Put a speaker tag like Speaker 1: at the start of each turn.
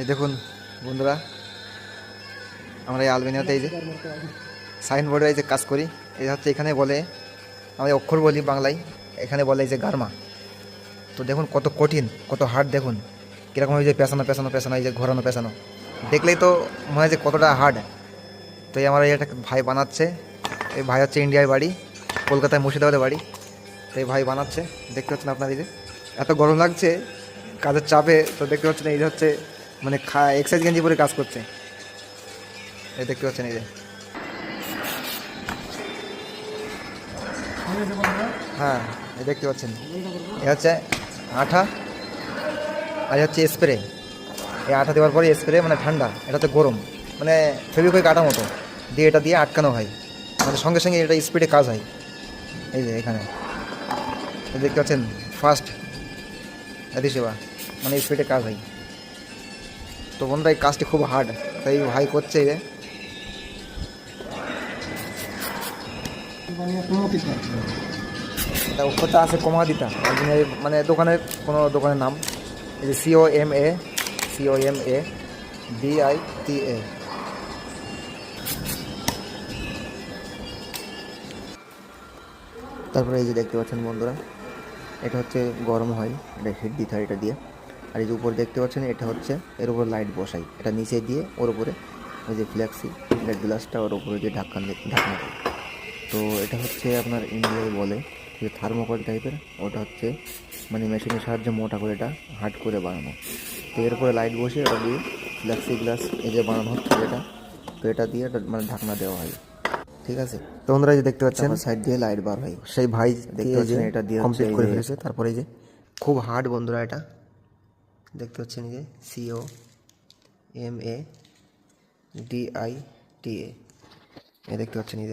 Speaker 1: এই দেখুন, বন্ধুরা, আমরা এই আলবেনিয়াতে এই যে সাইনবোর্ডে এই যে কাজ করি, এই হচ্ছে এখানে বলে, আমরা অক্ষর বলি বাংলায়, এখানে বলে এই যে গার্মা। তো দেখুন কত কঠিন, কত হার্ড দেখুন, কীরকম এই যে পেছানো পেছানো পেছানো, এই যে ঘোরানো, পেছানো। দেখলেই তো মনে হয় যে কতটা হার্ড তো এই আমার এই একটা ভাই বানাচ্ছে, এই ভাই হচ্ছে ইন্ডিয়ায় বাড়ি কলকাতায় মুর্শিদাবাদে বাড়ি। তো এই ভাই বানাচ্ছে, দেখতে পাচ্ছেন আপনার এই যে। এত গরম লাগছে, কাজের চাপে তো দেখতে পাচ্ছেন এই যে হচ্ছে মানে খা এক্সাইজ গেঞ্জি পরে কাজ করছে। এই দেখতে পাচ্ছেন, এই যে। হ্যাঁ এই দেখতে পাচ্ছেন। এ হচ্ছে আঠা, আর হচ্ছে স্প্রে এই আঠা দেওয়ার পরে স্প্রে মানে ঠান্ডা, এটাতে গরম। মানে ফেবিকুইক আটা মতো। দিয়ে এটা দিয়ে আটকানো হয়। মানে সঙ্গে সঙ্গে এটা স্পিডে কাজ হয়। এই যে এখানে। দেখতে পাচ্ছেন ফার্স্ট সেবা মানে স্পিডে কাজ হয়। তো বন্ধুরা এই কাজটি খুব হার্ড তাই ভাই করছে এটা উপরটা আছে কমা দিতা মানে দোকানের কোনো দোকানের নাম। এই যে CO M A CO M A B I T A তারপরে এই যে দেখতে পাচ্ছেন বন্ধুরা, এটা হচ্ছে গরম হয়, এটা হিট দিতে হয় এটা দিয়ে। আর এই যে উপরে দেখতে পাচ্ছেন এটা হচ্ছে এর উপর লাইট বসাই। এটা নিচে দিয়ে ওর উপরে ওই যে ফ্ল্যাক্সি এটা গ্লাসটা ওর উপরে দিয়ে ঢাকনা দিয়ে- ঢাকনা দেয়। তো এটা হচ্ছে আপনার ইন্ডিয়ায় বলে যে থার্মোকল টাইপের ওটা হচ্ছে মানে মেশিনের সাহায্যে মোটা করে এটা হার্ড করে বানানো। তো এর উপরে লাইট বসিয়ে ওটা দিয়ে ফ্ল্যাক্সি গ্লাস এই যে বানানো হচ্ছে এটা তো এটা দিয়ে এটা মানে ঢাকনা দেওয়া হয়। ঠিক আছে? তো বন্ধুরা যে দেখতে পাচ্ছেন সাইড দিয়ে লাইট বার হয়। সেই ভাই দেখতে পাচ্ছেন এটা দিয়ে কমপ্লিট করে ফেলেছে তারপরে এই যে খুব হার্ড বন্ধুরা এটা। দেখতে পাচ্ছেন যে CO M A D I T A দেখতে পাচ্ছেন এই